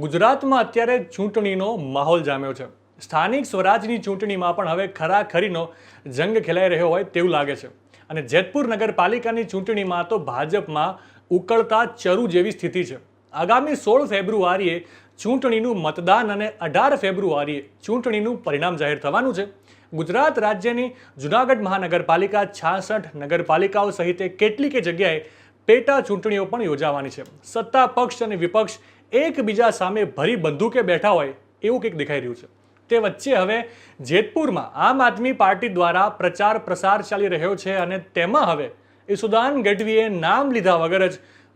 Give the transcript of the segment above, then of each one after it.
ગુજરાતમાં અત્યારે ચૂંટણીનો માહોલ જામ્યો છે. સ્થાનિક સ્વરાજની ચૂંટણીમાં પણ હવે ખરાખરીનો જંગ ખેલાઈ રહ્યો હોય તેવું લાગે છે. અને જેતપુર નગરપાલિકાની ચૂંટણીમાં તો ભાજપમાં ઉકળતા ચરુ જેવી સ્થિતિ છે. આગામી સોળ ફેબ્રુઆરીએ ચૂંટણીનું મતદાન અને અઢાર ફેબ્રુઆરીએ ચૂંટણીનું પરિણામ જાહેર થવાનું છે. ગુજરાત રાજ્યની જુનાગઢ મહાનગરપાલિકા, છાસઠ નગરપાલિકાઓ સહિત કેટલીક જગ્યાએ પેટા ચૂંટણીઓ પણ યોજાવાની છે. સત્તા પક્ષ અને વિપક્ષ એકબીજા સામે ભરી બંદૂકે બેઠા હોય એવું કંઈક દેખાઈ રહ્યું છે. તે વચ્ચે હવે જેતપુરમાં આમ આદમી પાર્ટી દ્વારા પ્રચાર પ્રસાર ચાલી રહ્યો છે અને તેમાં હવે ઈસુદાન ગઢવીએ નામ લીધા વગર જ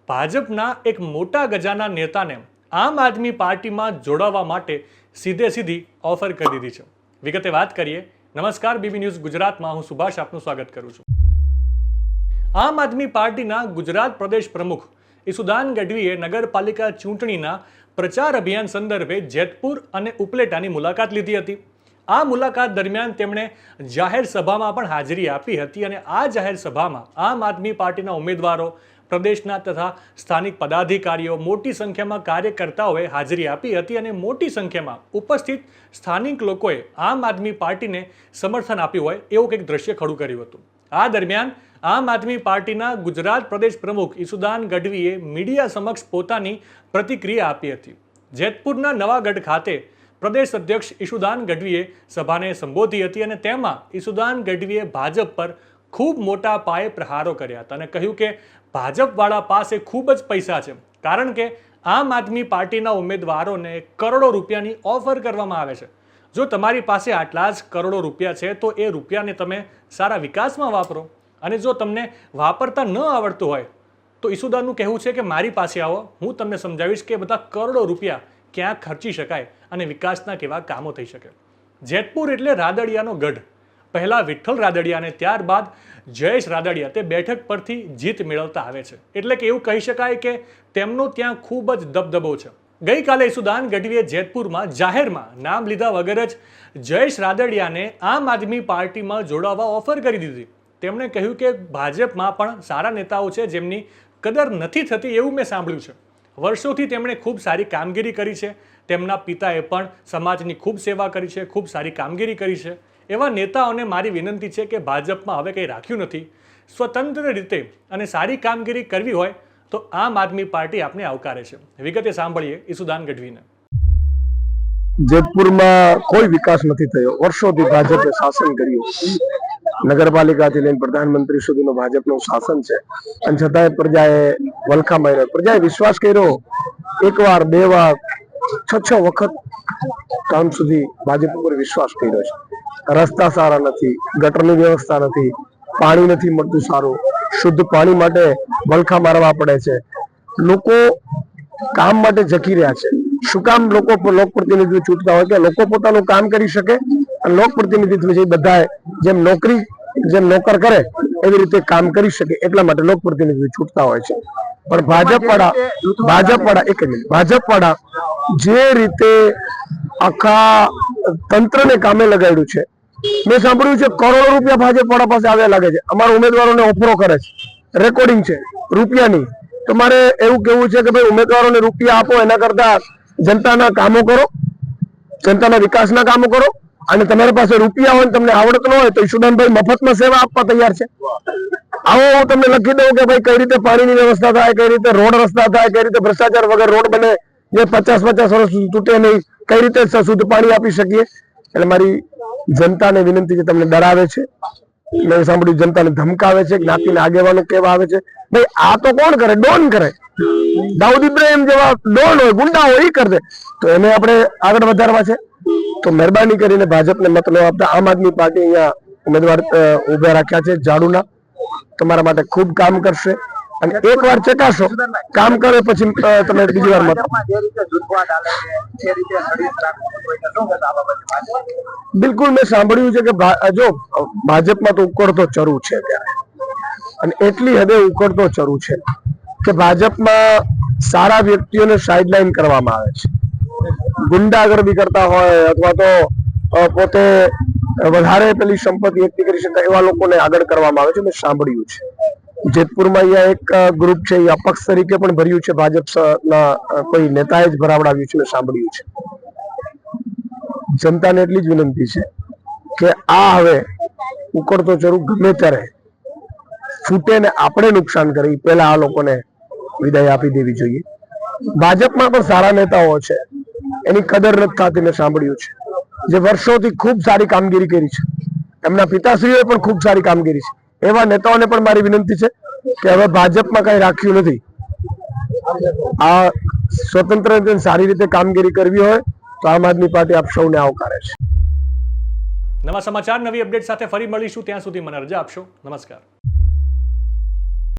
ભાજપના એક મોટા ગજાના નેતાને આમ આદમી પાર્ટીમાં જોડાવા માટે સીધે સીધી ઓફર કરી દીધી છે. વિગતે વાત કરીએ. નમસ્કાર, બીબી ન્યૂઝ ગુજરાતમાં. હું સુભાષ આપનું સ્વાગત કરું છું. આમ આદમી પાર્ટીના ગુજરાત પ્રદેશ પ્રમુખ ઈસુદાન ગઢવીએ નગરપાલિકા ચૂંટણીના પ્રચાર અભિયાન સંદર્ભે જેતપુર અને ઉપલેટાની મુલાકાત લીધી હતી. આ મુલાકાત દરમિયાન તેમણે જાહેર સભામાં પણ હાજરી આપી હતી અને આ જાહેર સભામાં આમ આદમી પાર્ટીના ઉમેદવારો, પ્રદેશના તથા સ્થાનિક પદાધિકારીઓ, મોટી સંખ્યામાં કાર્યકર્તાઓએ હાજરી આપી હતી અને મોટી સંખ્યામાં ઉપસ્થિત સ્થાનિક લોકોએ આમ આદમી પાર્ટીને સમર્થન આપ્યું હોય એવું કંઈક દ્રશ્ય ખડું કર્યું હતું. આ દરમિયાન આમ આદમી પાર્ટીના ગુજરાત પ્રદેશ પ્રમુખ ઈસુદાન ગઢવીએ મીડિયા સમક્ષ પોતાની પ્રતિક્રિયા આપી હતી. જેતપુરના નવાગઢ ખાતે પ્રદેશ અધ્યક્ષ ઈશુદાન ગઢવીએ સભાને સંબોધી હતી અને તેમાં ઈશુદાન ગઢવીએ ભાજપ પર ખૂબ મોટા પાયે પ્રહારો કર્યા હતા અને કહ્યું કે ભાજપવાળા પાસે ખૂબ જ પૈસા છે, કારણ કે આમ આદમી પાર્ટીના ઉમેદવારોને કરોડો રૂપિયાની ઓફર કરવામાં આવે છે. જો તમારી પાસે આટલા જ કરોડો રૂપિયા છે, તો એ રૂપિયાને તમે સારા વિકાસમાં વાપરો. અને જો તમને વાપરતા ન આવડતું હોય, તો ઈસુદાનનું કહેવું છે કે મારી પાસે આવો, હું તમને સમજાવીશ કે બધા કરોડો રૂપિયા ક્યાં ખર્ચી શકાય અને વિકાસના કેવા કામો થઈ શકે. જેતપુર એટલે રાદડિયાનો ગઢ. પહેલાં વિઠ્ઠલ રાદડિયા અને ત્યારબાદ જયેશ રાદડિયા તે બેઠક પરથી જીત મેળવતા આવે છે. એટલે કે એવું કહી શકાય કે તેમનો ત્યાં ખૂબ જ દબદબો છે. ગઈકાલે ઈસુદાન ગઢવીએ જેતપુરમાં જાહેરમાં નામ લીધા વગર જ જયેશ રાદડિયાને આમ આદમી પાર્ટીમાં જોડાવા ઓફર કરી દીધી. તેમણે કહ્યું કે ભાજપમાં પણ સારા નેતાઓ છે જેમની કદર નથી થતી એવું મેં સાંભળ્યું છે. વર્ષોથી તેમણે ખૂબ સારી કામગીરી કરી છે. તેમના પિતાએ પણ સમાજની ખૂબ સેવા કરી છે, ખૂબ સારી કામગીરી કરી છે. એવા નેતાઓને મારી વિનંતી છે કે ભાજપમાં હવે કંઈ રાખ્યું નથી. સ્વતંત્ર રીતે અને સારી કામગીરી કરવી હોય તો આમ આદમી પાર્ટી આપને આવકારે છે. વિગતે સાંભળીએ ઈસુદાન ગઢવીને. જેતપુરમાં કોઈ વિકાસ નથી થયો. વર્ષોથી ભાજપે શાસન કર્યું. નગરપાલિકાથી લઈને પ્રધાનમંત્રી સુધીનું ભાજપનું શાસન છે. અને છતાંય પ્રજાએ વલખા માર્યો. પ્રજાએ વિશ્વાસ કર્યો એક વાર બે વાર, છ છ વખત કામ સુધી ભાજપ ઉપર વિશ્વાસ કર્યો છે. રસ્તા સારા નથી, ગટરની વ્યવસ્થા નથી, પાણી નથી મળતું સારું, શુદ્ધ પાણી માટે વલખા મારવા પડે છે. લોકો કામ માટે જકી રહ્યા છે. શું કામ લોકો લોક પ્રતિનિધિત્વ છૂટતા હોય કે લોકો પોતાનું કામ કરી શકે અને લોક પ્રતિનિધિત્વ છે બધાએ જેમ નોકરી, જેમ નોકર કરે એવી રીતે કામ કરી શકે એટલા માટે લોક પ્રતિનિધિત્વ છૂટતા હોય છે. પણ ભાજપ વાળા ભાજપ વાળા એક મિનિટ ભાજપ વાળા જે રીતે આખા તંત્રને કામે લગાડ્યું છે, મેં સાંભળ્યું છે કરોડો રૂપિયા ભાજપ વાળા પાસે આવ્યા લાગે છે. અમારા ઉમેદવારોને ઓફરો કરે છે. રેકોર્ડિંગ છે. રૂપિયાની. તો મારે એવું કેવું છે કે ભાઈ ઉમેદવારોને રૂપિયા આપો એના કરતા જનતાના કામો કરો, જનતાના વિકાસના કામો કરો, અને તમારી પાસે રૂપિયા હોય તમને આવડત ન હોય તો ઈશુદાનભાઈ મફતમાં સેવા આપવા તૈયાર છે. આવો હું તમને લખી દઉં કે ભાઈ કઈ રીતે પાણીની વ્યવસ્થા થાય, કઈ રીતે રોડ રસ્તા થાય, કઈ રીતે ભ્રષ્ટાચાર વગર રોડ બને, જે પચાસ પચાસ વર્ષ તૂટે નહીં, કઈ રીતે શુદ્ધ પાણી આપી શકીએ? એટલે મારી જનતાને વિનંતી છે, તમને ડરાવે છે. મેં સાંભળ્યું જનતાને ધમકાવે છે, જ્ઞાતિના આગેવાનો કેવા આવે છે. ભાઈ, આ તો કોણ કરે? ડોન કરે? દાઉદ ઇબ્રાહિમ જેવા ડોન હોય ગુંડા હોય એ કરશે તો એને આપણે આગળ વધારવા છે. તો મહેરબાની કરીને ભાજપને મત ન આપતા આમ આદમી પાર્ટી અહીંયા ઉમેદવાર ઊભા રાખ્યા છે ઝાડુના તમારા માટે ખૂબ કામ કરશે. અને એક વાર ચકાસો. કામ કરે પછી તમે બીજી વાર મત? બિલકુલ મેં સાંભળ્યું છે કે જો, ભાજપમાં તો ઉકળતો ચરુ છે ત્યારે અને એટલી હદે ઉકળતો ચરુ છે. કે ભાજપમાં સારા વ્યક્તિઓને સાઇડલાઇન કરવામાં આવે છે. ગુંડાગર્દી કરતા હોય અથવા તો પોતે વધારે પેલી સંપત્તિ એકઠી કરી શકતા એવા લોકોને આગળ કરવામાં આવે છે. મેં સાંભળ્યું છે. જેતપુરમાં અહીંયા એક ગ્રુપ છે અપક્ષ તરીકે પણ ભર્યું છે ભાજપ સ- ના અ, કોઈ નેતાએ જ ભરાવડાવ્યું છે. મેં સાંભળ્યું છે. જનતાને એટલી જ વિનંતી છે કે આ હવે ઉકળતો જરૂર ગમે ત્યારે ફૂટે ને આપણે નુકસાન કરી પહેલા આ લોકોને વિદાય આપી દેવી જોઈએ. ભાજપમાં પણ સારા નેતાઓ છે. એની કદર નથી થતી મેં સાંભળ્યું છે. જે વર્ષોથી ખૂબ સારી કામગીરી કરી છે. એમના પિતાશ્રીઓએ પણ ખૂબ સારી કામગીરી છે. એવા નેતાઓને પણ મારી વિનંતી છે કે હવે ભાજપમાં કઈ રાખ્યું નથી. આ સ્વતંત્ર સારી રીતે કામગીરી કરવી હોય તો આમ આદમી પાર્ટી આપ સૌને આવકારે છે. નવા સમાચાર, નવી અપડેટ સાથે ફરી મળીશું. ત્યાં સુધી મને રજા આપશો. નમસ્કાર.